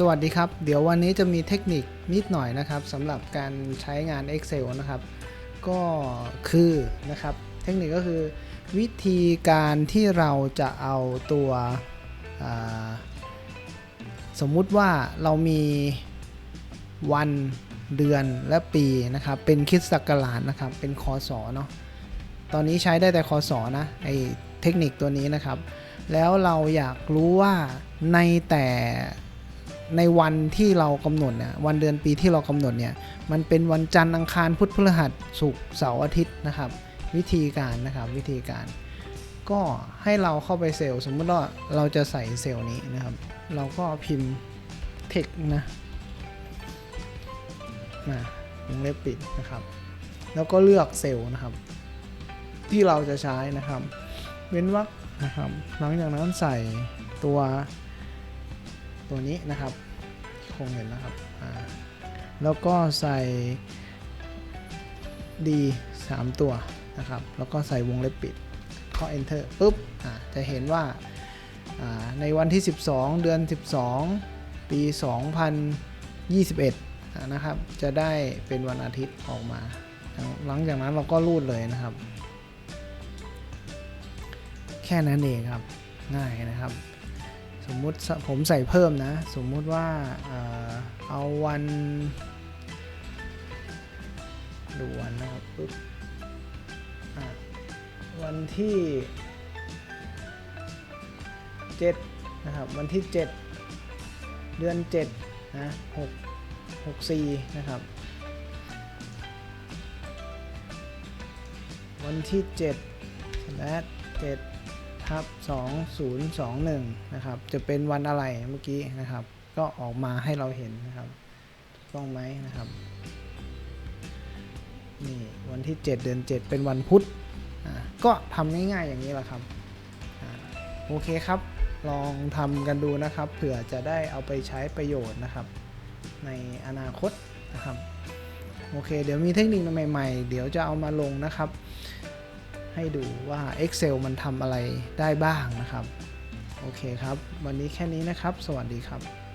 สวัสดีครับ เดี๋ยววันนี้จะมีเทคนิคนิดหน่อยนะครับสำหรับการใช้งาน Excel นะครับ ก็คือนะครับ เทคนิคก็คือ วิธีการที่เราจะเอาตัวสมมุติว่าเรามีวันเดือนและปีนะครับ เป็นคิดศักราชนะครับ เป็นคศเนาะตอนนี้ใช้ได้แต่คศนะไอเทคนิคตัวนี้นะครับ แล้วเราอยากรู้ว่าในแต่ ในวันที่เรากำหนดเนี่ยวันเดือนปีที่เรากำหนดเนี่ยมันเป็นวันจันทร์อังคารพุธพฤหัสศุกร์เสาร์อาทิตย์นะครับ วิธีการนะครับวิธีการ ก็ให้เราเข้าไปเซลล์สมมติว่าเราจะใส่เซลล์นี้นะครับ เราก็พิมพ์ text นะมาวงเล็บปิดนะครับ แล้วก็เลือกเซลล์นะครับ ที่เราจะใช้นะครับ เว้นวรรคนะครับ หลังจากนั้นใส่ตัว ตัวนี้นะครับคงเห็นนะครับแล้วก็ใส่ D 3 ตัวนะครับ แล้วก็ใส่วงเล็บปิดเคาะ enter ปุ๊บจะเห็นว่าในวันที่ 12 เดือน 12 ปี 2021อ่านะครับ จะได้เป็นวันอาทิตย์ออกมา หลังจากนั้นเราก็รูดเลยนะครับ แค่นั้นเองครับง่ายนะครับ สมมุติผมใส่เพิ่มนะ สมมุติว่าเอาวัน ดูวันนะครับปุ๊บวันที่7นะครับวันที่ 7 เดือน7นะ6 64นะครับ วันที่7และ7 ทับ2021 นะครับ จะเป็นวันอะไรเมื่อกี้นะครับ ก็ออกมาให้เราเห็นนะครับกต้องไหมนะครับนี่วันที่ 7 เดือน 7 เป็นวันพุธก็ทำง่ายๆอย่างนี้แหละครับอโอเคครับ ลองทำกันดูนะครับ เผื่อจะได้เอาไปใช้ประโยชน์นะครับ ในอนาคตนะครับ โอเค เดี๋ยวมีเทคนิคใหม่ๆ เดี๋ยวจะเอามาลงนะครับ ให้ดูว่า Excel มันทำอะไรได้บ้างนะครับ โอเคครับ วันนี้แค่นี้นะครับ สวัสดีครับ